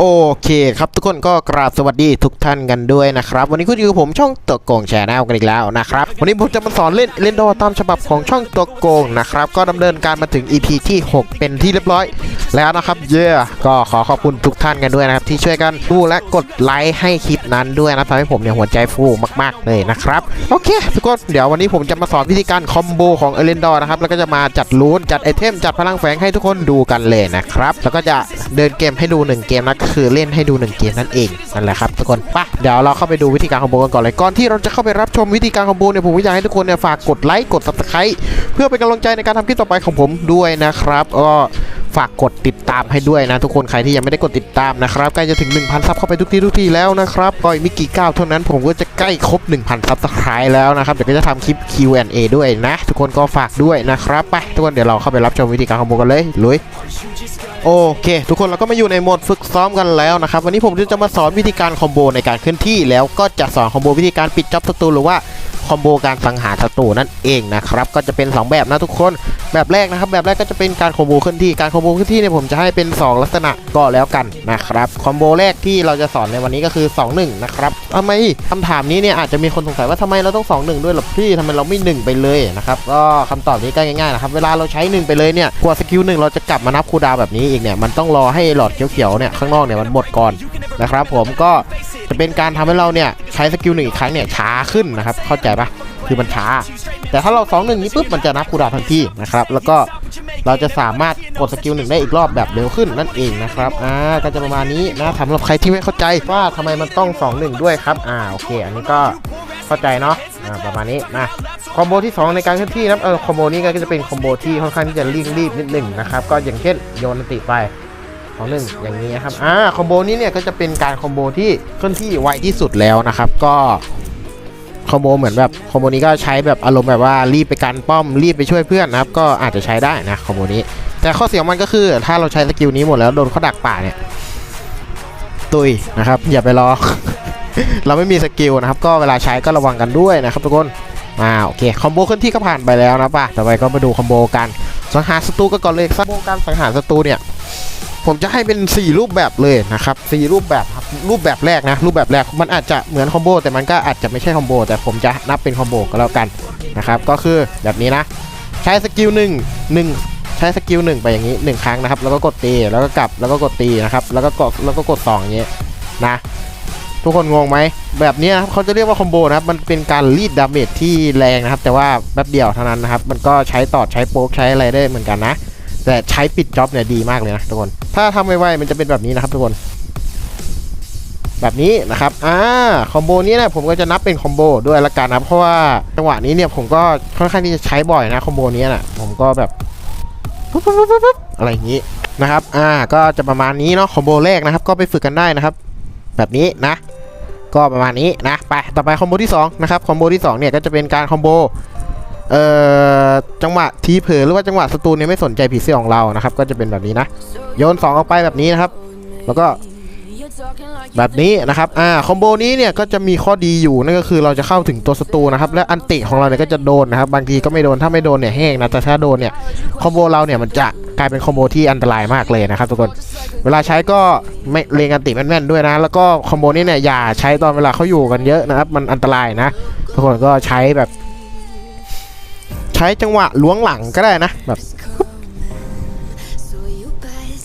โอเคครับทุกคนก็กราบสวัสดีทุกท่านกันด้วยนะครับ วันนี้คุณอยู่กับผมช่องตัวโกงแชร์แนลกันอีกแล้วนะครับ วันนี้ผมจะมาสอนเล่นเล่นโดตามฉบับของช่องตัวโกงนะครับ ก็ดำเนินการมาถึง EP ที่ 6 เป็นที่เรียบร้อย แล้วนะครับเย่ก็ขอขอบคุณทุกท่านกันด้วยนะครับ ที่ช่วยกันดูและกดไลค์ให้คลิปนั้นด้วยนะทำให้ผมเนี่ยหัวใจฟูมาก ๆ เลยนะครับ โอเคทุกคนเดี๋ยววันนี้ผมจะมาสอนวิธีการคอมโบของเอเลนดอร์นะครับ แล้วก็จะมาจัดลูนจัดไอเทม จัดพลังแฝงให้ทุกคนดูกันเลยนะครับ แล้วก็จะเดินเกมให้ดู 1 เกมนะคือเล่นให้ดู 1 เกมนั่นเองนั่นแหละครับทุกคนไปเดี๋ยวเราเข้าไปดูวิธีการคอมโบกันก่อนเลยก่อนที่เราจะเข้าไปรับชมวิธีการคอมโบเนี่ยผมอยากให้ทุกคนเนี่ยฝากกดไลค์กด subscribe เพื่อเป็นกำลังใจในการทำคลิปต่อไปของผมด้วยนะครับก็ ฝากกดติดตามให้ด้วยนะ ทุกคนใครที่ยังไม่ได้กดติดตามนะครับใกล้จะถึง 1,000 ซับเข้าไปทุกที่ทุกที่แล้วนะครับก็อีกไม่กี่ก้าวเท่านั้นผมก็จะใกล้ครบ 1,000 ซับสไครต์แล้วนะครับเดี๋ยวก็จะทำคลิป Q&A ด้วยนะ ทุกคนก็ฝากด้วยนะครับไปทุกคนเดี๋ยวเราเข้าไปรับชมวิธีการคอมโบกันเลยลุยโอเค ทุกคนเราก็มาอยู่ในโหมดฝึกซ้อมกันแล้วนะครับวันนี้ผมจะมาสอนวิธีการคอมโบในการเคลื่อนที่แล้วก็จะสอนคอมโบวิธีการปิดจ็อบศัตรูหรือว่า คอมโบการสังหารศัตรูนั่นเองนะครับก็จะเป็น 2 แบบนะทุกคนแบบแรกนะครับ แบบแรกก็จะเป็นการคอมโบเคลื่อนที่การคอมโบเคลื่อนที่เนี่ยผมจะให้เป็น 2 ลักษณะก็แล้วกันนะครับคอมโบแรกที่เราจะสอนในวันนี้ก็คือ 2 1 นะครับทำไมคำถามนี้เนี่ยอาจจะมีคนสงสัยว่าทำไมเราต้อง 2 1 ด้วยหรอพี่ทำไมเราไม่ 1 ไปเลยนะครับก็คำตอบนี้ก็ง่ายๆนะครับเวลาเราใช้ 1 ไปเลยเนี่ยกว่าสกิลหนึ่งเราจะกลับมานับคูดาวแบบนี้อีกเนี่ยมันต้องรอให้หลอดเขียวๆเนี่ยข้างนอกเนี่ยมันหมดก่อนนะครับผมก็จะเป็นการทำให้เราเนี่ยใช้สกิลหนึ่งอีกครั้งเนี่ยช้าขึ้นนะครับเข้าใจปะคือมันช้า แต่ถ้าเรา2 1นี้ปุ๊บมันจะนับคูดาทันทีนะครับ แล้วก็เราจะสามารถกดสกิลหนึ่งได้อีกรอบแบบเร็วขึ้นนั่นเองนะครับอ่าก็จะประมาณนี้นะสำหรับใครที่ไม่เข้าใจว่าทำไมมันต้อง 2 1 ด้วยครับอ่าโอเค อันนี้ก็เข้าใจเนาะอ่าประมาณนี้นะคอมโบที่ 2 ในการเคลื่อนที่นะเออคอมโบนี้ก็จะเป็นคอมโบที่ค่อนข้างที่จะรีบรีบนิดหนึ่งนะครับก็อย่างเช่นโยนอันติไปของหนึ่งอย่างนี้นะครับอ่าคอมโบนี้เนี่ยก็จะเป็นการคอมโบที่เคลื่อนที่ไวที่สุดแล้วนะครับ ก็ คอมโบเหมือนแบบคอมโบนี้ก็ใช้แบบอารมณ์แบบว่ารีบไปกันป้อมรีบไปช่วยเพื่อนนะครับ ก็อาจจะใช้ได้นะคอมโบนี้ แต่ข้อเสียของมันก็คือ ถ้าเราใช้สกิลนี้หมดแล้วโดนเขาดักป่าเนี่ยตุยนะครับ อย่าไปรอ เราไม่มีสกิลนะครับ ก็เวลาใช้ก็ระวังกันด้วยนะครับทุกคนอ่าโอเคคอมโบเคลื่อนที่ก็ผ่านไปแล้วนะป่ะต่อไปก็มาดูคอมโบกันสังหารศัตรูก็ก่อนเลยคอมโบการสังหารศัตรูเนี่ย ผมจะให้เป็น 4 รูปแบบเลยนะครับ4รูปแบบครับรูปแบบแรกนะรูปแบบแรกมันอาจจะเหมือนคอมโบแต่มันก็อาจจะไม่ใช่คอมโบแต่ผมจะนับเป็นคอมโบก็แล้วกันนะครับก็คือแบบนี้นะ ใช้สกิลหนึ่งหนึ่งใช้สกิลหนึ่งไปอย่างนี้หนึ่งครั้งนะครับ แล้วก็กดตีแล้วก็กลับแล้วก็กดตีนะครับแล้วก็กดแล้วก็กดสองอย่างนี้นะทุกคนงงไหมแบบนี้นะครับเขาจะเรียกว่าคอมโบนะครับมันเป็นการรีดดาเมจที่แรงนะครับ แต่ว่าแป๊บเดียวเท่านั้นนะครับ มันก็ใช้ตอดใช้โป๊กใช้อะไรได้เหมือนกันนะ แต่ใช้ปิดจ็อบเนี่ยดีมากเลยนะทุกคน ถ้าทำไวๆมันจะเป็นแบบนี้นะครับทุกคน แบบนี้นะครับ อ่า คอมโบนี้นะผมก็จะนับเป็นคอมโบด้วยละกันนะ เพราะว่าจังหวะนี้เนี่ยผมก็ค่อนข้างที่จะใช้บ่อยนะคอมโบนี้นะผมก็แบบปุ๊บปุ๊บปุ๊บปุ๊บอะไรอย่างนี้นะครับ อ่า ก็จะประมาณนี้เนาะ คอมโบแรกนะครับ ก็ไปฝึกกันได้นะครับ แบบนี้นะ ก็ประมาณนี้นะ ไป ต่อไปคอมโบที่สองนะครับ คอมโบที่สองเนี่ยก็จะเป็นการคอมโบ เอ่อจังหวะทีเผลอหรือว่าจังหวะศัตรูเนี่ยไม่สนใจผีเสื้อของเรานะครับ ก็จะเป็นแบบนี้นะ โยน2ออกไปแบบนี้นะครับ แล้วก็แบบนี้นะครับ อ่า คอมโบนี้เนี่ยก็จะมีข้อดีอยู่นั่นก็คือเราจะเข้าถึงตัวศัตรูนะครับ และอันติของเราเนี่ยก็จะโดนนะครับ บางทีก็ไม่โดน ถ้าไม่โดนเนี่ยแห้งนะ แต่ถ้าโดนเนี่ย คอมโบเราเนี่ยมันจะกลายเป็นคอมโบที่อันตรายมากเลยนะครับทุกคน เวลาใช้ก็ไม่เลงอันติแม่นๆด้วยนะ แล้วก็คอมโบนี้เนี่ยอย่าใช้ตอนเวลาเขาอยู่กันเยอะนะครับ มันอันตรายนะ ทุกคนก็ใช้แบบ ใช้จังหวะล้วงหลังก็ได้นะแบบ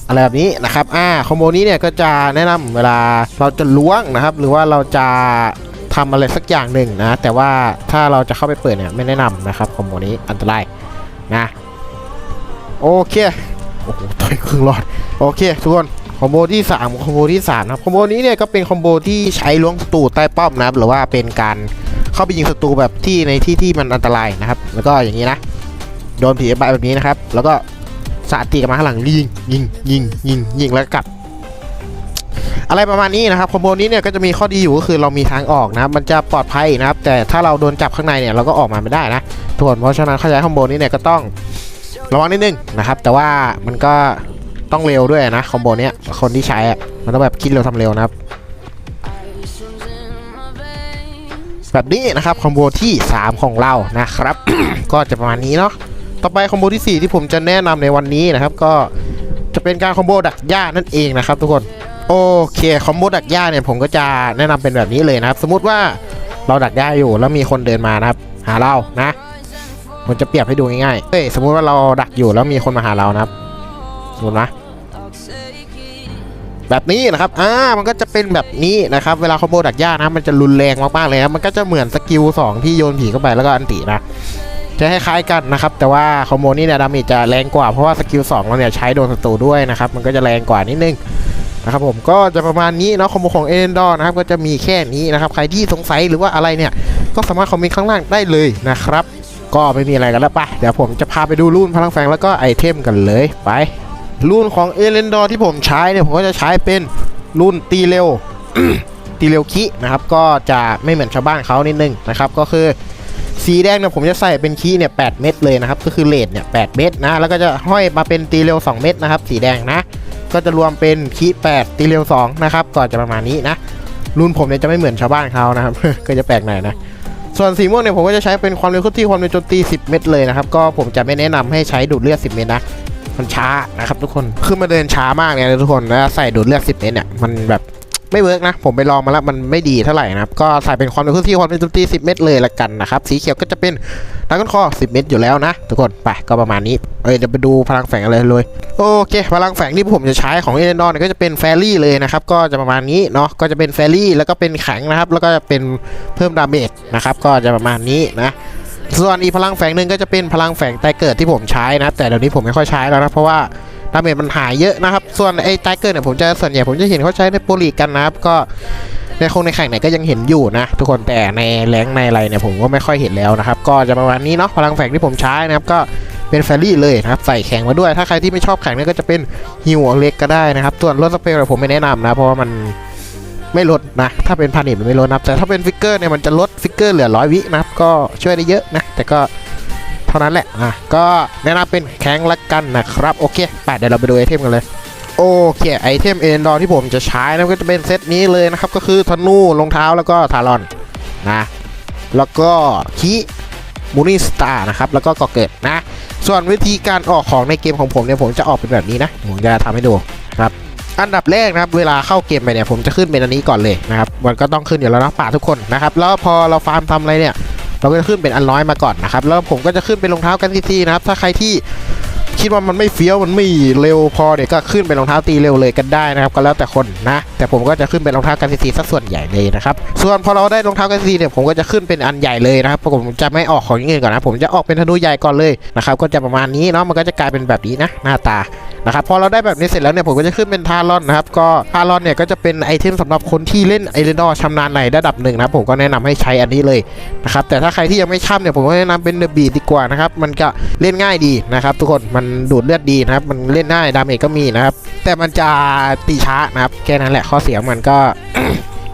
อะไรแบบนี้นะครับ อ่า คอมโบนี้เนี่ยก็จะแนะนำเวลาเราจะล้วงนะครับ หรือว่าเราจะทำอะไรสักอย่างหนึ่งนะ แต่ว่าถ้าเราจะเข้าไปเปิดเนี่ยไม่แนะนำนะครับ คอมโบนี้อันตรายนะ โอเค โอ้โหต่อยครึ่งรอด โอเคทุกคน คอมโบที่ 3 คอมโบที่3นะครับ คอมโบนี้เนี่ยก็เป็นคอมโบที่ใช้ล้วงตรูใต้ป้อมนะครับ หรือว่าเป็นการ เข้าไปยิงศัตรูแบบที่ในที่ที่มันอันตรายนะครับ แล้วก็อย่างนี้นะ โดนผีใบแบบนี้นะครับ แล้วก็สาดตีกับมาข้างหลังยิงยิงยิงยิงยิงแล้วกลับ อะไรประมาณนี้นะครับคอมโบนี้เนี่ยก็จะมีข้อดีอยู่ก็คือเรามีทางออกนะครับมันจะปลอดภัยนะครับ แต่ถ้าเราโดนจับข้างในเนี่ยเราก็ออกมาไม่ได้นะทุกคนเพราะฉะนั้นเข้าใจคอมโบนี้เนี่ยก็ต้องระวังนิดนึงนะครับ แต่ว่ามันก็ต้องเร็วด้วยนะคอมโบเนี้ยคนที่ใช้มันต้องแบบคิดเร็วทำเร็วนะครับ แบบนี้นะครับคอมโบที่ 3 ของเรานะครับ ก็จะประมาณนี้เนาะต่อไปคอมโบที่ 4 ที่ผมจะแนะนำในวันนี้นะครับก็จะเป็นการคอมโบดักหญ้านั่นเองนะครับ ทุกคนโอเคคอมโบดักหญ้าเนี่ยผมก็จะแนะนำเป็นแบบนี้เลยนะครับ สมมุติว่าเราดักหญ้าอยู่แล้วมีคนเดินมานะครับ หาเรานะผมจะเปรียบให้ดูง่ายๆเฮ้ยสมมุติว่าเราดักอยู่แล้วมีคนมาหาเรานะครับสมมตินะ แบบนี้นะครับ อ่า มันก็จะเป็นแบบนี้นะครับ เวลาคอมโบดักหญ้านะ มันจะรุนแรงมากๆเลยนะมันก็จะเหมือนสกิล2ที่โยนผีเข้าไปแล้วก็อันตินะ จะคล้ายๆกันนะครับ แต่ว่าคอมโบนี้เนี่ยดาเมจจะแรงกว่า เพราะว่าสกิล2เราเนี่ยใช้โดนศัตรูด้วยนะครับ มันก็จะแรงกว่านิดนึงนะครับผมก็จะประมาณนี้เนาะคอมโบของเอเดนดอร์นะครับก็จะมีแค่นี้นะครับ ใครที่สงสัยหรือว่าอะไรเนี่ย ก็สามารถคอมเมนต์ข้างล่างได้เลยนะครับ ก็ไม่มีอะไรกันแล้วปะเดี๋ยวผมจะพาไปดูรุ่นพลังแฝงแล้วก็ไอเทมกันเลยไป รุ่นของเอเลนดอร์ที่ผมใช้เนี่ยผมก็จะใช้เป็นรุ่นตีเร็วตีเร็วคินะครับก็จะไม่เหมือนชาวบ้านเขานิดนึงนะครับก็คือสีแดงเนี่ยผมจะใส่เป็นคีเนี่ย8เม็ดเลยนะครับก็คือเลดเนี่ย8เม็ดนะแล้วก็จะห้อยมาเป็นตีเร็ว 2 เม็ดนะครับสีแดงนะ ก็จะรวมเป็นคี8ตีเร็ว2นะครับก็จะประมาณนี้นะรุ่นผมเนี่ยจะไม่เหมือนชาวบ้านเขานะครับก็จะแปลกหน่อยนะส่วนสีม่วงเนี่ยผมก็จะใช้เป็นความเร็วเคลื่อนที่ความเร็วโจมตี 10 เม็ดเลยนะครับก็ผมจะไม่แนะนำให้ใช้ดูดเลือด 10 เม็ดนะ มันช้านะครับทุกคนคือมาเดินช้ามากเลยนะทุกคนแล้วใส่ดูดเลือด10เม็ดเนี่ยมันแบบไม่เวิร์กนะ ผมไปลองมาแล้วมันไม่ดีเท่าไหร่นะครับก็ใส่เป็นความเร็วเคลื่อนที่ความเร็วโจมตี10 เม็ดเลยละกันนะครับสีเขียวก็จะเป็นดักก้นคอ 10 เม็ดอยู่แล้วนะ ทุกคนไปก็ประมาณนี้เอ้ยเดี๋ยวไปดูพลังแฝงเลยเลยโอเค พลังแฝงที่ผมจะใช้ของเอเดนดอนก็จะเป็นแฟรี่เลยนะครับก็จะประมาณนี้เนาะก็จะเป็นแฟรี่แล้วก็เป็นแข็งนะครับแล้วก็จะเป็นเพิ่มดาเมจนะครับก็จะประมาณนี้นะ ส่วนอีพลังแฝงหนึ่งก็จะเป็นพลังแฝงไตเกิดที่ผมใช้นะแต่เดี๋ยวนี้ผมไม่ค่อยใช้แล้วนะเพราะว่าดาเมจมันหายเยอะนะครับส่วนไอ้ไตเกิดเนี่ยผมจะส่วนใหญ่ผมจะเห็นเขาใช้ในโปรลีกกันนะครับก็ในคงในแข่งไหนก็ยังเห็นอยู่นะ ทุกคนแต่ในแรงในอะไรเนี่ยผมก็ไม่ค่อยเห็นแล้วนะครับ ก็จะประมาณนี้เนาะพลังแฝงที่ผมใช้นะครับก็เป็นแฟรี่เลยนะครับใส่แข็งมาด้วย ถ้าใครที่ไม่ชอบแข็งเนี่ยก็จะเป็นฮิวเล็กก็ได้นะครับส่วนลดสเปรย์ผมไม่แนะนำนะเพราะว่ามัน ไม่ลดนะ ถ้าเป็นพันนิมันไม่ลดนะแต่ถ้าเป็นฟิกเกอร์เนี่ยมันจะลดฟิกเกอร์เหลือร้อยวินะครับก็ช่วยได้เยอะนะ แต่ก็เท่านั้นแหละอะก็แนะนำเป็นแข้งละกันนะครับโอเคไปเดี๋ยวเราไปดูไอเทมกันเลยโอเคไอเทมเอ็นดอร์ที่ผมจะใช้นะก็จะเป็นเซตนี้เลยนะครับก็คือธนูรองเท้าแล้วก็ทารอนนะแล้วก็คีมูนิสตาร์นะครับแล้วก็ก่อเกิดนะ ส่วนวิธีการออกของในเกมของผมเนี่ยผมจะออกเป็นแบบนี้นะผมจะทำให้ดู อันดับแรกนะครับเวลาเข้าเกมไปเนี่ยผมจะขึ้นเป็นอันนี้ก่อนเลยนะครับมันก็ต้องขึ้นอยู่แล้วนะป่าทุกคนนะครับแล้วพอเราฟาร์มทำอะไรเนี่ยเราก็จะขึ้นเป็นอันร้อยมาก่อนนะครับแล้วผมก็จะขึ้นเป็นรองเท้ากันทีๆนะครับถ้าใครที่ คิดว่ามันไม่เฟี้ยวมันไม่เร็วพอเนี่ยก็ขึ้นเป็นรองเท้าตีเร็วเลยกันได้นะครับก็แล้วแต่คนนะ แต่ผมก็จะขึ้นเป็นรองเท้ากันทีสักส่วนใหญ่เลยนะครับส่วนพอเราได้รองเท้ากันทีเนี่ยผมก็จะขึ้นเป็นอันใหญ่เลยนะครับผมจะไม่ออกของอย่างอื่นก่อนนะผมจะออกเป็นธนูใหญ่ก่อนเลยนะครับก็จะประมาณนี้เนาะมันก็จะกลายเป็นแบบนี้นะหน้าตานะครับพอเราได้แบบนี้เสร็จแล้วเนี่ยผมก็จะขึ้นเป็นทารอนนะครับก็ทารอนเนี่ยก็จะเป็นไอเทมสำหรับคนที่เล่นไอเรนดอร์ชำนาญในระดับหนึ่งนะครับผมก็แนะนำให้ใช้อันนี้เลยนะครับแต่ถ้าใครที่ยังไม่ช่ำเนี่ยผมก็แนะนำเป็นเดอะบีดีกว่านะครับมันก็เล่นง่ายดีนะครับทุกคนมันดูดเลือดดีนะครับ มันเล่นง่ายดาเมจก็มีนะครับ แต่มันจะตีช้านะครับแค่นั้นแหละข้อเสียมันก็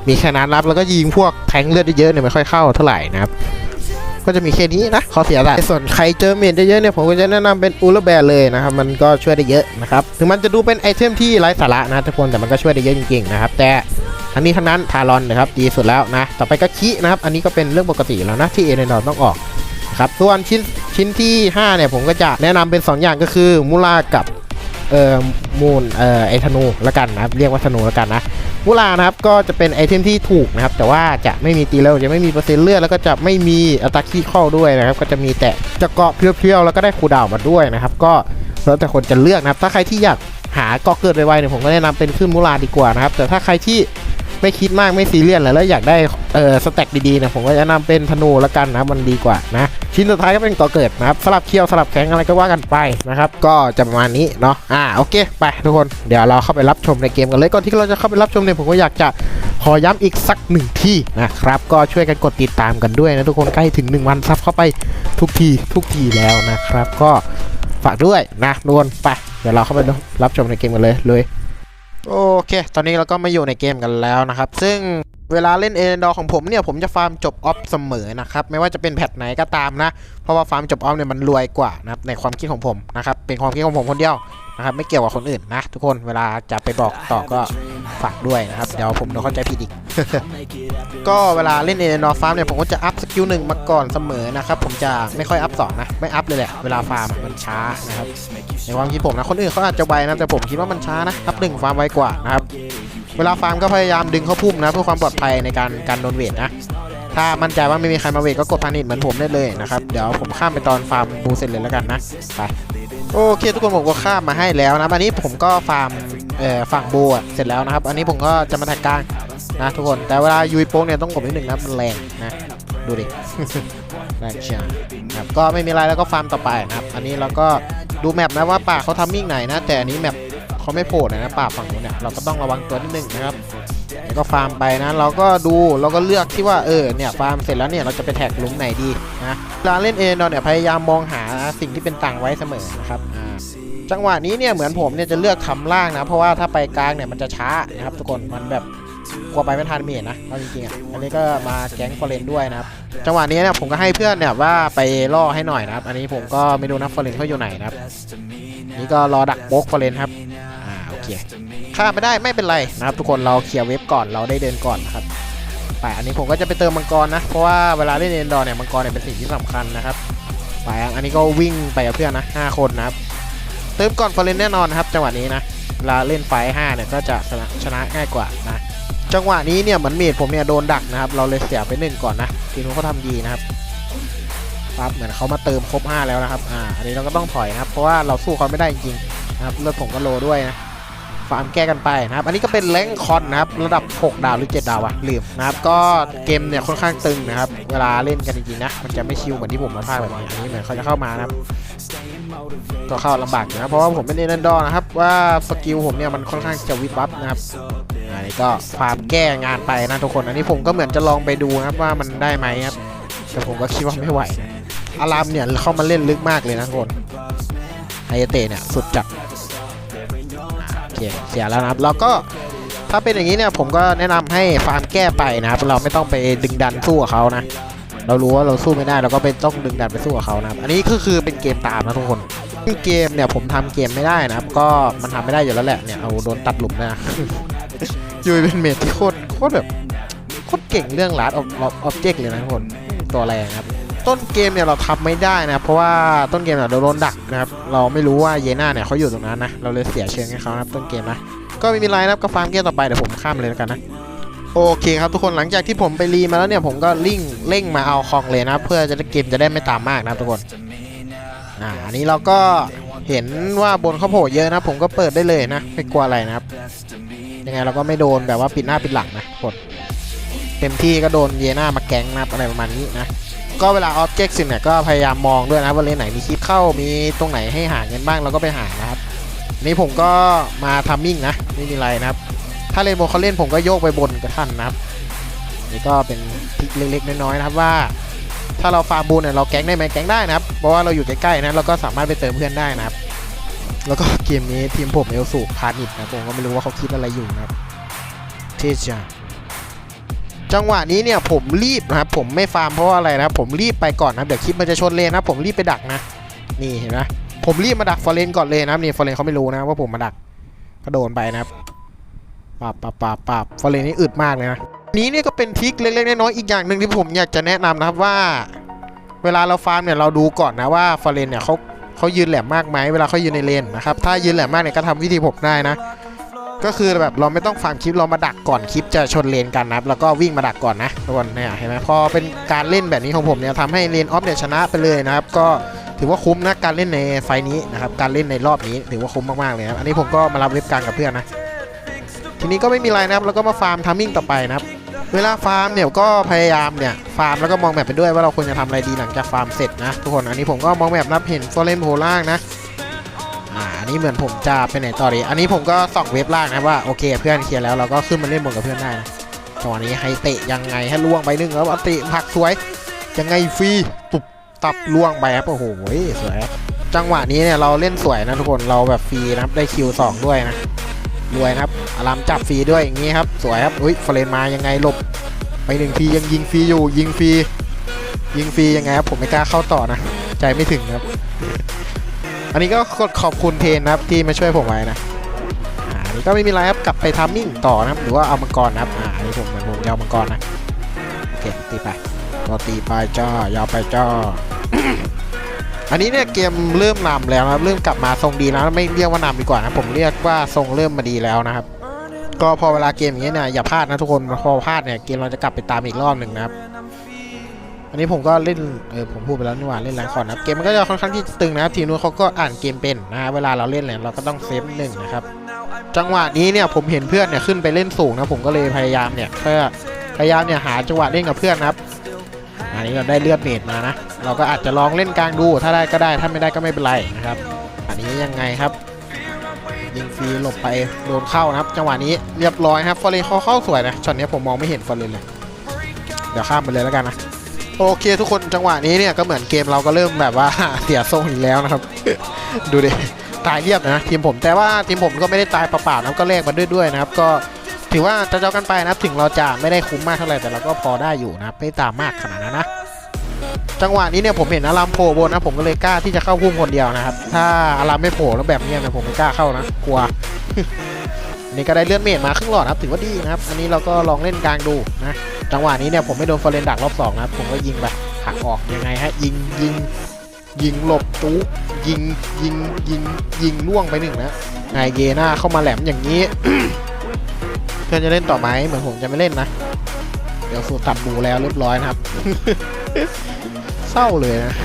มีแค่นั้นรับแล้วก็ยิงพวกแทงเลือดเยอะเนี่ยไม่ค่อยเข้าเท่าไหร่นะครับ ก็จะมีแค่นี้นะข้อเสียหลักส่วนใครเจอเมจเยอะๆเนี่ยผมก็จะแนะนำเป็นอูลแบร์เลยนะครับ มันก็ช่วยได้เยอะนะครับถึงมันจะดูเป็นไอเทมที่ไร้สาระนะทุกคนแต่มันก็ช่วยได้เยอะจริงๆนะครับ แต่ทั้งนี้ทั้งนั้นทารอนนะครับดีสุดแล้วนะ ต่อไปก็คินะครับ อันนี้ก็เป็นเรื่องปกติแล้วนะที่เอเนดอนต้องออกนะครับส่วนชิ้น ชิ้นที่ 5 เนี่ย ผมก็จะแนะนำเป็น 2 อย่างก็คือมูลากับเอ่อมูนเอ่อไอธนูละกันนะครับ เรียกว่าธนูละกันนะมูลานะครับก็จะเป็นไอเทมที่ถูกนะครับ แต่ว่าจะไม่มีตีเร็วจะไม่มีเปอร์เซ็นต์เลือดแล้วก็จะไม่มีอัตราคีเข้าด้วยนะครับ ก็จะมีแต่จะเกาะเพียวๆแล้วก็ได้คูดาวมาด้วยนะครับ ก็แล้วแต่คนจะเลือกนะครับ ถ้าใครที่อยากหาเกาะเกิดไวๆเนี่ยผมก็แนะนำเป็นขึ้นมูลาดีกว่านะครับ แต่ถ้าใครที่ไม่คิดมากไม่ซีเรียสเลยแล้วอยากได้เออสแต็กดีๆเนี่ยผมก็จะนะนำเป็นธนูละกันนะมันดีกว่านะ ชิ้นสุดท้ายก็เป็นเกาะเกิดนะครับสลับเคียวสลับแข็งอะไรก็ว่ากันไปนะครับก็จะประมาณนี้เนาะอ่าโอเคไปทุกคนเดี๋ยวเราเข้าไปรับชมในเกมกันเลยก่อนที่เราจะเข้าไปรับชมเนี่ยผมก็อยากจะขอย้ำอีกสักหนึ่งที่นะครับก็ช่วยกันกดติดตามกันด้วยนะทุกคนใกล้ถึง 1 วันซับเข้าไปทุกทีทุกทีแล้วนะครับ ก็ฝากด้วยนะทุกคนไปเดี๋ยวเราเข้าไปรับชมในเกมกันเลยเลย โอเค ตอนนี้เราก็มาอยู่ในเกมกันแล้วนะครับ ซึ่งเวลาเล่นเอเดนดอของผมเนี่ย ผมจะฟาร์มจบออฟเสมอนะครับ ไม่ว่าจะเป็นแพทไหนก็ตามนะ เพราะว่าฟาร์มจบออฟเนี่ยมันรวยกว่านะครับ ในความคิดของผมนะครับ เป็นความคิดของผมคนเดียวนะครับ ไม่เกี่ยวกับคนอื่นนะ ทุกคน เวลาจะไปบอกต่อก็ ฝากด้วยนะครับ เดี๋ยวผมโดนเข้าใจผิดอีก ก็เวลาเล่นเอเดนดอฟาร์มเนี่ยผมก็จะอัพสกิลหนึ่งมาก่อนเสมอนะครับ ผมจะไม่ค่อยอัพสองนะ ไม่อัพเลยแหละ เวลาฟาร์มมันช้านะครับ ในความคิดผมนะ คนอื่นเขาอาจจะไวนะ แต่ผมคิดว่ามันช้านะ อัพหนึ่งฟาร์มไวกว่านะครับ เวลาฟาร์มก็พยายามดึงเข้าพุ่มนะเพื่อความปลอดภัยในการการโดนเวทนะถ้ามั่นใจว่าไม่มีใครมาเวทก็กดพานิชเหมือนผมได้เลยนะครับ เดี๋ยวผมข้ามไปตอนฟาร์มบูเสร็จเลยแล้วกันนะ ไป โอเคทุกคนผมก็ข้ามมาให้แล้วนะ อันนี้ผมก็ฟาร์ม ฝั่งโบูอะเสร็จแล้วนะครับ อันนี้ผมก็จะมาแท็กกลางนะทุกคน แต่เวลายุยโป้งเนี่ยต้องกดนิดหนึ่งนะมันแรงนะดูดิแรงเชียวนะครับก็ไม่มีอะไรแล้วก็ฟาร์มต่อไปนะครับ อันนี้เราก็ดูแมปนะว่าป่าเขาทำมิ่งไหนนะ แต่อันนี้แมปเขาไม่โผล่นะป่าฝั่งนู้นเนี่ยเราก็ต้องระวังตัวนิดนึงนะครับแล้วก็ฟาร์มไปนะ เราก็ดูเราก็เลือกที่ว่าเออเนี่ยฟาร์มเสร็จแล้วเนี่ยเราจะไปแท็กหลุมไหนดีนะเวลาเล่นเอเราเนี่ยพยายามมองหาสิ่งที่เป็นตังไว้เสมอนะครับอ จังหวะนี้เนี่ยเหมือนผมเนี่ยจะเลือกทำล่างนะ เพราะว่าถ้าไปกลางเนี่ยมันจะช้านะครับทุกคนมันแบบกลัวไปไม่ทันเมียนะเอาจริงๆอะอันนี้ก็มาแก๊งฟอร์เรนด้วยนะครับจังหวะนี้เนี่ยผมก็ให้เพื่อนเนี่ยว่าไปล่อให้หน่อยนะครับ อันนี้ผมก็ไม่รู้นะฟอร์เรนเขาอยู่ไหนนะครับนี่ก็รอดักโป๊กฟอร์เรนครับอ่าโอเคข้ามไม่ได้ไม่เป็นไรนะครับ ทุกคนเราเคลียร์เว็บก่อนเราได้เดินก่อนนะครับไปอันนี้ผมก็จะไปเติมมังกรนะ เพราะว่าเวลาเล่นเอนดอร์เนี่ยมังกรเนี่ยเป็นสิ่งที่สำคัญนะครับไปอันนี้ก็วิ่งไปกับเพื่อนนะห้าคนนะครับ เติมก่อนฟอร์เรนแน่นอนครับจังหวะนี้นะเวลาเล่นไฟห้าเนี่ยก็จะชนะชนะง่ายกว่านะจังหวะนี้เนี่ยเหมือนเมดผมเนี่ยโดนดักนะครับเราเลยเสียไปหนึ่งก่อนนะทีนู้นเขาทำดีนะครับปั๊บเหมือนเขามาเติมครบ 5 แล้วนะครับอ่าอันนี้เราก็ต้องถอยนะครับ เพราะว่าเราสู้เขาไม่ได้จริงๆนะครับเลือดผมก็โลด้วยนะฟาร์มแก้กันไปนะครับ อันนี้ก็เป็นแรงคอนนะครับ ระดับ 6 ดาวหรือ 7 ดาวอะลืมนะครับ ก็เกมเนี่ยค่อนข้างตึงนะครับ เวลาเล่นกันจริงๆนะ มันจะไม่ชิลเหมือนที่ผมมาพากแบบนี้อันนี้เหมือนเขาจะเข้ามานะครับ ก็เข้าลำบากอยู่นะเพราะว่าผมเป็นเอเดนดอนะครับ ว่าสกิลผมเนี่ยมันค่อนข้างจะวิบวับนะครับอันนี้ก็ฟามแก้งานไปนะทุกคน อันนี้ผมก็เหมือนจะลองไปดูนะครับว่ามันได้ไหมครับแต่ผมก็คิดว่าไม่ไหวนะอารามเนี่ยเข้ามาเล่นลึกมากเลยนะทุกคนไฮเตะเนี่ยสุดจัดโอเคเสียแล้วนะครับแล้วก็ถ้าเป็นอย่างนี้เนี่ยผมก็แนะนำให้ฟาร์มแก้ไปนะครับเราไม่ต้องไปดึงดันสู้กับเขานะ เรารู้ว่าเราสู้ไม่ได้เราก็ไปต้องดึงดันไปสู้กับเขานะครับอันนี้ก็คือเป็นเกมตามนะทุกคนเกมเนี่ยผมทำเกมไม่ได้นะครับ ก็มันทำไม่ได้อยู่แล้วแหละเนี่ยเอาโดนตัดหลุมนะยูเป็นเมดที่โคตรโคตรแบบโคตรเก่งเรื่องลัดออบเจกต์เลยนะทุกคนตัวแรงครับ ต้นเกมเนี่ยเราทำไม่ได้นะเพราะว่าต้นเกมเนี่ยเราโดนดักนะครับเราไม่รู้ว่าเยน่าเนี่ยเขาอยู่ตรงนั้นนะเราเลยเสียเชิงให้เขานะครับต้นเกมนะก็ไม่มีไรนะครับก็ฟาร์มเกมต่อไปเดี๋ยวผมข้ามเลยแล้วกันนะ โอเคครับทุกคนหลังจากที่ผมไปรีมาแล้วเนี่ยผมก็ลิ่งเร่งมาเอาคองเลยนะเพื่อจะเกมจะได้ไม่ตามมากนะทุกคนอ่าอันนี้เราก็เห็นว่าบนเขาโผล่เยอะนะผมก็เปิดได้เลยนะไม่กลัวอะไรนะครับยังไงเราก็ไม่โดนแบบว่าปิดหน้าปิดหลังนะกดเต็มที่ก็โดนเยน่ามาแก๊งนะอะไรประมาณนี้นะก็เวลาออบเจกต์สิเนี่ยก็พยายามมองด้วยนะว่าเลนไหนมีคลิปเข้ามีตรงไหนให้หาเงินบ้างเราก็ไปหานะครับนี่ผมก็มาทัมมิ่งนะไม่มีอะไรนะครับ ถ้าเลนโบนเขาเล่นผมก็โยกไปบนกับท่านนะครับ นี่ก็เป็นทริคเล็กๆน้อยๆนะครับว่า ถ้าเราฟาร์มบูนเนี่ยเราแก๊งได้ไหมแก๊งได้นะครับ เพราะว่าเราอยู่ใกล้ๆนะเราก็สามารถไปเติมเพื่อนได้นะครับ แล้วก็เกมนี้ทีมผมเอลสูพานิดนะผมก็ไม่รู้ว่าเขาคิดอะไรอยู่นะครับเท่จังจังหวะนี้เนี่ยผมรีบนะครับผมไม่ฟาร์มเพราะาอะไรนะครับผมรีบไปก่อนนะเดี๋ยวคลิปมันจะชนเลนนะผมรีบไปดักนะนี่เห็นไหมผมรีบมาดักฟอร์เรนก่อนเลยนะนี่ฟอร์เรนเขาไม่รู้นะว่าผมมาดักก็โดนไปนะครับ ปับปับปับปับฟอเรนนี่อึดมากเลยนะนี้เนี่ยก็เป็นทริคเล็กๆน้อยๆอีกอย่างหนึ่งที่ผมอยากจะแนะนำนะครับว่า เวลาเราฟาร์มเนี่ยเราดูก่อนนะว่าฟอเรนเนี่ยเขาเขายืนแหลมมากไหมเวลาเขายืนในเลนนะครับถ้ายืนแหลมมากเนี่ยก็ทำวิธีผมได้นะ ก็คือแบบเราไม่ต้องฟาร์มคลิปเรามาดักก่อนคลิปจะชนเลนกันนะแล้วก็วิ่งมาดักก่อนนะทุกคนเนี่ยเห็นไหมพอเป็นการเล่นแบบนี้ของผมเนี่ยทำให้เลนออฟเนี่ยชนะไปเลยนะครับก็ถือว่าคุ้มนะการเล่นในไฟนี้นะครับการเล่นในรอบนี้ถือว่าคุ้มมากๆเลยครับอันนี้ผมก็มารับเว็บกลางกับเพื่อนนะ ทีนี้ก็ไม่มีอะไรนะครับแล้วก็มาฟาร์มทัมมิ่งต่อไปนะครับเวลาฟาร์มเนี่ยก็พยายามเนี่ยฟาร์มแล้วก็มองแบบไปด้วยว่าเราควรจะทำอะไรดีหลังจากฟาร์มเสร็จนะทุกคนอันนี้ผมก็มองแบบนับเห็นฟอร์เรนโผล่ล่างนะอ่าอันนี้เหมือนผมจะไปไหนต่อดีอันนี้ผมก็ส่องเว็บล่างนะว่าโอเคเพื่อนเคลียร์แล้วเราก็ขึ้นมาเล่นบนกับเพื่อนได้นะตอนนี้ให้เตะยังไงให้ล่วงไปนึงแล้วเอตะผักสวยยังไงฟรีตุบตับล่วงไปครับโอ้โหสวยจังหวะนี้เนี่ยเราเล่นสวยนะทุกคนเราแบบฟรีนะครับได้คิวสองด้วยนะ รวยนะครับอารามจับฟรีด้วยอย่างนี้ครับสวยครับอุ้ยฟอร์เรนมายังไงหลบไปหนึ่งทียังยิงฟรีอยู่ยิงฟรียิงฟรียังไงครับผมไม่กล้าเข้าต่อนะ ใจไม่ถึงครับ อันนี้ก็กดขอบคุณเทนนะครับที่มาช่วยผมไว้นะอันนี้ก็ไม่มีอะไรครับกลับไปทามมิ่งต่อนะครับ หรือว่าเอามังกรนะครับอ่าอันนี้ผมเหมือนผมจะเอมังกรนะโอเคตีไปก็ตีไปจ้ายาวไปจ้า อันนี้เนี่ยเกมเริ่มนำแล้วนะครับเริ่มกลับมาทรงดีแล้วไม่เรียกว่านำดีกว่านะผมเรียกว่าทรงเริ่มมาดีแล้วนะครับ ก็พอเวลาเกมอย่างเงี้ยเนี่ยอย่าพลาดนะทุกคนพอพลาดเนี่ยเกมเราจะกลับไปตามอีกรอบหนึ่งนะครับอันนี้ผมก็เล่นเออผมพูดไปแล้วนี่หว่าเล่นแรงคอร์ดนะครับเกมมันก็จะค่อนข้างที่ตึงนะครับทีมนู้นเขาก็อ่านเกมเป็นนะฮะเวลาเราเล่นเนี่ยเราก็ต้องเซฟหนึ่งนะครับจังหวะนี้เนี่ยผมเห็นเพื่อนเนี่ยขึ้นไปเล่นสูงนะผมก็เลยพยายามเนี่ยเพื่อพยายามเนี่ยหาจังหวะเล่นกับเพื่อนนะครับ อันนี้เราได้เลือดเมดมานะ เราก็อาจจะลองเล่นกลางดู ถ้าได้ก็ได้ ถ้าไม่ได้ก็ไม่เป็นไรนะครับ อันนี้ยังไงครับ ยิงฟรีหลบไปโดนเข้านะครับ จังหวะนี้เรียบร้อยครับ ฟอร์เรนเขาเข้าสวยนะ ช็อตนี้ผมมองไม่เห็นฟอร์เรนเลย เดี๋ยวข้ามไปเลยแล้วกันนะ โอเคทุกคน จังหวะนี้เนี่ยก็เหมือนเกมเราก็เริ่มแบบว่าเสียทรงอีกแล้วนะครับ ดูดิ ตายเรียบนะทีมผม แต่ว่าทีมผมก็ไม่ได้ตายเปล่าๆนะก็แลกมาด้วยด้วยนะครับ ก็ ถือว่าจะเจ้ากันไปนะครับถึงเราจะไม่ได้คุ้มมากเท่าไหร่แต่เราก็พอได้อยู่นะครับไม่ตามมากขนาดนั้นนะจังหวะนี้เนี่ยผมเห็นอารามโผล่บนนะผมก็เลยกล้าที่จะเข้าพุ่มคนเดียวนะครับ ถ้าอารามไม่โผล่แล้วแบบนี้ยนะผมไม่กล้าเข้านะกลัวนนี้ก็ได้เลื่อนเมดมาครึ่งหลอดครับถือว่าดีนะครับอันนี้เราก็ลองเล่นกลางดูนะจังหวะนี้เนี่ยผมไม่โดนฟอร์เรนดักรอบสองนะครับผมก็ยิงแบบหักออกยังไงฮะยิงยิงยิงหลบจุ๊ยิงยิงยิงยิงล่วงไปหนึ่งนะไงเยน่าเข้ามาแหลมอย่างนี้ เพื่อนจะเล่นต่อไหมเหมือนผมจะไม่เล่นนะ เดี๋ยวสูตรตัดบูแล้วเรียบร้อยนะครับ เศร้าเลยนะ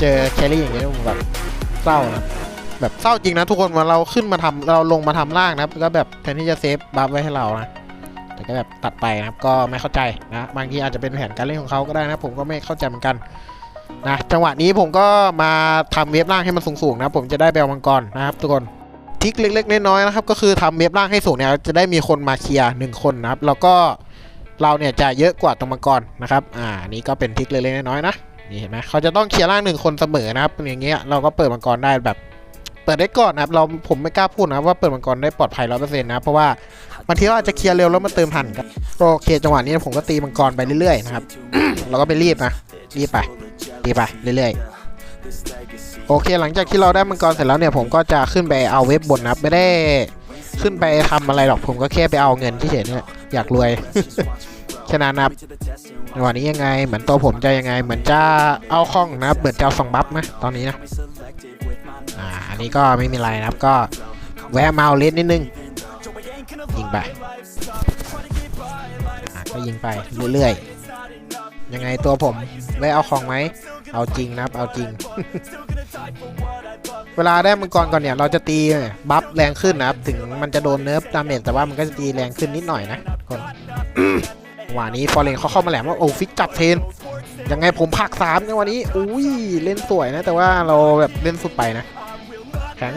เจอแครี่อย่างเงี้ยผมแบบเศร้านะแบบเศร้าจริงนะทุกคนวันเราขึ้นมาทำเราลงมาทำล่างนะครับก็แบบแทนที่จะเซฟบัฟไว้ให้เรานะแต่ก็แบบตัดไปนะครับก็ไม่เข้าใจนะบางทีอาจจะเป็นแผนการเล่นของเขาก็ได้นะ ผมก็ไม่เข้าใจเหมือนกันนะจังหวะนี้ผมก็มาทำเวฟล่างให้มันสูงๆนะ ผมจะได้แบลมังกรนะครับทุกคน ทิกเล็ก ๆ น้อยๆนะครับ ก็คือทำเวฟล่างให้สูงเนี่ยจะได้มีคนมาเคลียร์หนึ่งคนนะครับ แล้วก็เราเนี่ยจะเยอะกว่าตรงมังกรนะครับ อ่านี่ก็เป็นทิกเล็กๆน้อยๆนะนี่เห็นไหมเขาจะต้องเคลียร์ล่างหนึ่งคนเสมอนะครับอย่างเงี้ยเราก็เปิดมังกรได้แบบ เปิดได้ก่อนนะครับเราผมไม่กล้าพูดนะครับว่าเปิดมังกรได้ปลอดภัยร้อยเปอร์เซ็นต์นะเพราะว่าบางทีเราอาจจะเคลียร์เร็วแล้วมาเติมทันครับโอเคจังหวะนี้ผมก็ตีมังกรไปเรื่อยๆนะครับเราก็ไปรีบนะรีบไปตีบไปเรื่อยๆ โอเคหลังจากที่เราได้มังกรเสร็จแล้วเนี่ยผมก็จะขึ้นไปเอาเว็บบนนะไม่ได้ขึ้นไปทำอะไรหรอกผมก็แค่ไปเอาเงินที่เฉยๆเนี่ยอยากรวยแค่นั้นนะครับจังหวะนี้ยังไง เหมือนตัวผมจะยังไง เหมือนจะเอาคล่องนะครับเหมือนจะเอาสองบัฟนะตอนนี้นะอ่าอันนี้ก็ไม่มีอะไรนะครับก็แวะมาเอาเลสนิดนึงยิงไปก็ยิงไปเรื่อยๆยังไงตัวผมแวะเอาของไหมเอาจริงนะครับเอาจริง เวลาได้มังกรก่อนเนี่ยเราจะตีบัฟแรงขึ้นนะครับ ถึงมันจะโดนเนิร์ฟดาเมจแต่ว่ามันก็จะตีแรงขึ้นนิดหน่อยนะคนจังหวะนี้ฟอร์เรนเขาเข้ามาแหลมว่าโอ้ฟิกจับเทนยังไงผมพักสามจังหวะนี้อุ้ยเล่นสวยนะ แต่ว่าเราแบบเล่นสุดไปนะแข็ง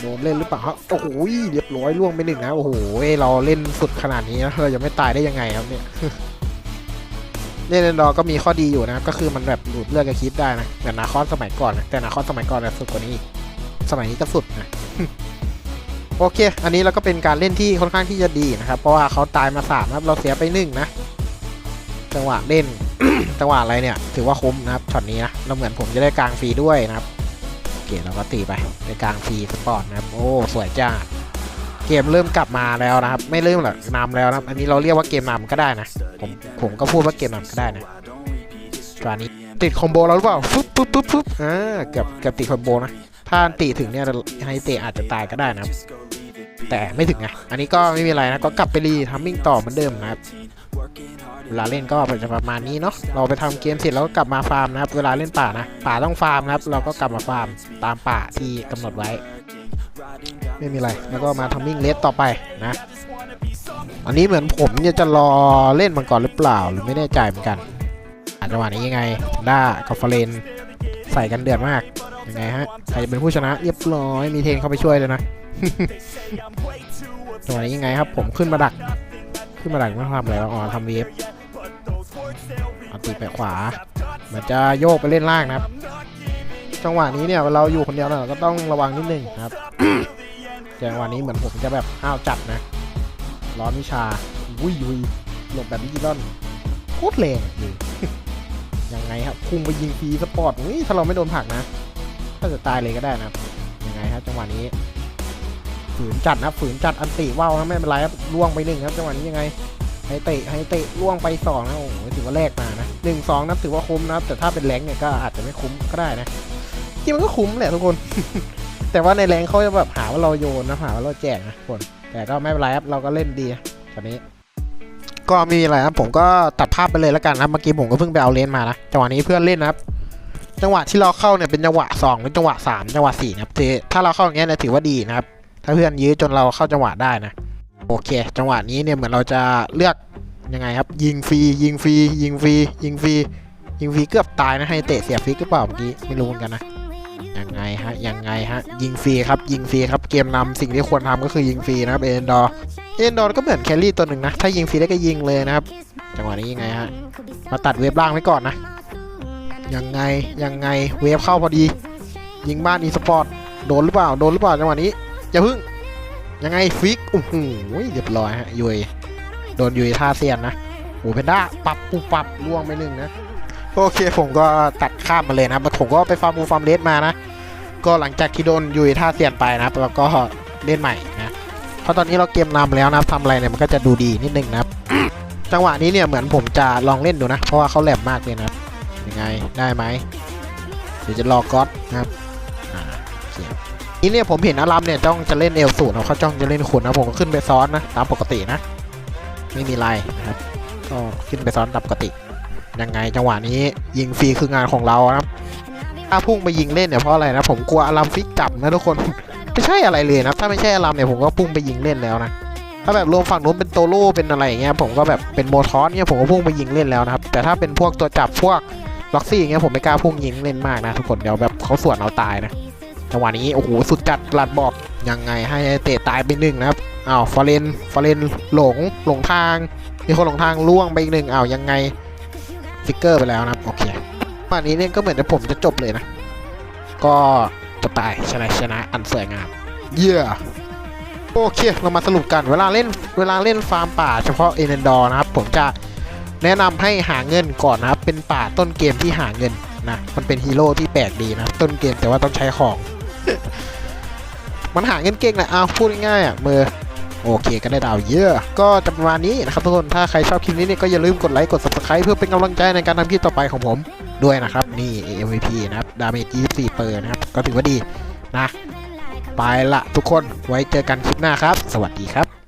โดนเล่นหรือเปล่าโอ้โหเรียบร้อยล่วงไปหนึ่งนะโอ้โหเราเล่นสุดขนาดนี้นะเราจะไม่ตายได้ยังไงครับเนี่ย เล่นเลนดอก็มีข้อดีอยู่นะก็คือมันแบบดูดเลือดกับคลิปได้นะแต่นาคอนสมัยก่อนนะแต่นาคอนสมัยก่อนนะสุดกว่านี้ สมัยนี้ก็สุดนะโอเค อันนี้เราก็เป็นการเล่นที่ค่อนข้างที่จะดีนะครับ เพราะว่าเขาตายมาสามครับ เราเสียไปหนึ่งนะ จังหวะเล่น จังหวะอะไรเนี่ย ถือว่าคุ้มนะครับ ช็อตนี้นะ เราเหมือนผมจะได้กลางฟรีด้วยนะครับ โอเค เราก็ตีไปในกลางฟรีสปอร์ตนะครับ โอ้ สวยจ้า เกมเริ่มกลับมาแล้วนะครับ ไม่เริ่มหรอกนำแล้วนะครับ อันนี้เราเรียกว่าเกมนำก็ได้นะ ผมผมก็พูดว่าเกมนำก็ได้นะตอนนี้ติดคอมโบเราหรือเปล่าฟึบฟึบฟึบฟึบอ่าเกือบเกือบติดคอมโบนะ ถ้าติถึงเนี่ยไฮเตะอาจจะตายก็ได้นะครับแต่ไม่ถึงไงอันนี้ก็ไม่มีอะไรนะก็กลับไปรีทัมมิ่งต่อเหมือนเดิมนะครับเวลาเล่นก็จะประมาณนี้เนาะ เราไปทำเกมเสร็จแล้วก็กลับมาฟาร์มนะครับ เวลาเล่นป่านะ ป่าต้องฟาร์มนะครับ เราก็กลับมาฟาร์มตามป่าที่กำหนดไว้ ไม่มีอะไรแล้วก็มาทำมิ่งเลสต่อไปนะอันนี้เหมือนผมเนี่ยจะรอเล่นมันก่อนหรือเปล่าหรือไม่แน่ใจเหมือนกันอาจังวะนี้ยังไงด้ากับฟาเรนใส่กันเดือดมากยังไงฮะใครจะเป็นผู้ชนะเรียบร้อยมีเทนเข้าไปช่วยเลยนะจังหวะนี้ยังไงครับ ผมขึ้นมาดัก ขึ้นมาดักไม่ทำอะไรอ๋อทำเวฟเอาตีไปขวามือนจะโยกไปเล่นล่างนะครับ จังหวะนี้เนี่ยเราอยู่คนเดียวเราก็ต้องระวังนิดนึงครับ จังหวะนี้เหมือนผมจะแบบห้าวจัดนะ ร้อนวิชาวุ้ยวุยหลบแบบดิจิตอลโคตรแรงเลยยังไงครับพุ่งไปยิงฟรีสปอร์ตอุ้ยถ้าเราไม่โดนผลักนะ ถ้าจะตายเลยก็ได้นะยังไงครับจังหวะนี้ ฝืนจัดนะฝืนจัดอันติว่าวนะไม่เป็นไรครับล่วงไปหนึ่งครับจังหวะนี้ยังไงให้เตะให้เตะล่วงไปสองนะโอ้โหถือว่าแลกมานะหนึ่งสองนะถือว่าคุ้มนะแต่ถ้าเป็นแรงเนี่ยก็อาจจะไม่คุ้มก็ได้นะจริงมันก็คุ้มแหละทุกคน แต่ว่าในแรงเขาจะแบบหาว่าเราโยนนะหาว่าเราแจกนะคนแต่ก็ไม่เป็นไรครับเราก็เล่นดีตอนนี้ ก็มีอะไรครับผมก็ตัดภาพไปเลยแล้วกันนะเมื่อกี้ผมก็เพิ่งไปเอาเลนมานะจังหวะนี้เพื่อนเล่นนะครับจังหวะที่เราเข้าเนี่ยเป็นจังหวะสองหรือจังหวะสามจังหวะสี่นะครับถ้าเราเข้าอย่างเงี้ยเนี่ยถือว่าดีนะครับ ถ้าเพื่อนยื้อจนเราเข้าจังหวะได้นะโอเค จังหวะนี้เนี่ยเหมือนเราจะเลือกยังไงครับ ยิงฟรียิงฟรียิงฟรียิงฟรียิงฟรีเกือบตายนะให้เตะเสียฟรีหรือเปล่าเมื่อกี้ไม่รู้เหมือนกันนะ ยังไงฮะยังไงฮะยิงฟรีครับยิงฟรีครับเกมนำสิ่งที่ควรทำก็คือยิงฟรีนะครับเอ็นดอร์เอ็นดอร์ก็เหมือนแคลรี่ตัวหนึ่งนะถ้ายิงฟรีได้ก็ยิงเลยนะครับจังหวะนี้ยังไงฮะมาตัดเวฟล่างไว้ก่อนนะยังไงยังไงเวฟเข้าพอดี ยิงบ้านอีสปอร์ตโดนหรือเปล่าโดนหรือเปล่าจังหวะนี้อย่าพึ่งยังไงฟิกโอ้โหเรียบร้อยฮะยุยโดนยุยท่าเซียนนะโอ้เพนด้าปรับปูปรับล่วงไปหนึ่งนะ โอเคผมก็ตัดข้ามมาเลยนะผมก็ไปฟาร์มบูฟาร์มเลสมานะ ก็หลังจากที่โดนยุยท่าเซียนไปนะครับแล้วก็เล่นใหม่นะเพราะตอนนี้เราเกมนำแล้วนะครับทำอะไรเนี่ยมันก็จะดูดีนิดนึงนะครับ จังหวะนี้เนี่ยเหมือนผมจะลองเล่นดูนะ เพราะว่าเขาแหลมมากเลยนะครับยังไงได้ไหมเดี๋ยวจะรอก๊อตนะครับอ่าอเคนี่เนี่ยผมเห็นอารัมเนี่ยจ้องจะเล่นเอลสูตรเขาจ้องจะเล่นขุนนะผมก็ขึ้นไปซ้อนนะตามปกตินะ ไม่มีไรนะครับก็ขึ้นไปซ้อนตามปกติ ยังไงจังหวะนี้ยิงฟรีคืองานของเราครับถ้าพุ่งไปยิงเล่นเนี่ยเพราะอะไรนะผมกลัวอารัมฟิกจับนะทุกคนไม่ใช่อะไรเลยนะถ้าไม่ใช่อารัมเนี่ยผมก็พุ่งไปยิงเล่นแล้วนะถ้าแบบรวมฝั่งนู้นเป็นโตโร่เป็นอะไรอย่างเงี้ยผมก็แบบเป็นโมทอสเนี่ยผมก็พุ่งไปยิงเล่นแล้วนะครับแต่ถ้าเป็นพวกตัวจับพวกล็อกซี่อย่างเงี้ยผมไม่กล้าพุ่งยิงเล่นมากนะทุกคนเดี๋ยวแบบเขาสวนเอาตายนะจังหวะนี้โอ้โหสุดจัดปลัดบอกยังไงให้เตะตายไปหนึ่งนะครับอ้าวฟอเรนฟอเรนหลงหลงทางมีคนหลงทางล่วงไปอีกหนึ่งอ้าวยังไงิกเกอร์ไปแล้วนะครับโอเควันนี้เนี่ยก็เหมือนจะผมจะจบเลยนะ ก็จะตายชนะชนะอันสวยงาม เยี่ยโอเคเรามาสรุปกันเวลาเล่นเวลาเล่นฟาร์มป่าเฉพาะเอเนดอร์นะครับ ผมจะแนะนำให้หาเงินก่อนนะครับ เป็นป่าต้นเกมที่หาเงินนะมันเป็นฮีโร่ที่แปลกดีนะ ต้นเกมแต่ว่าต้องใช้ของ มันหาเงินเก่งแหละเอาพูดง่ายๆอะมือ โอเคก็ได้ดาวเยอะ ก็จะประมาณนี้นะครับทุกคน ถ้าใครชอบคลิปนี้เนี่ยก็อย่าลืมกดไลค์กด subscribe เพื่อเป็นกำลังใจในการทำคลิปต่อไปของผมด้วยนะครับ นี่ MVP นะครับ ดาเมจ24เปอร์นะครับ ก็ถือว่าดีนะ ไปละทุกคนไว้เจอกันคลิปหน้าครับ สวัสดีครับ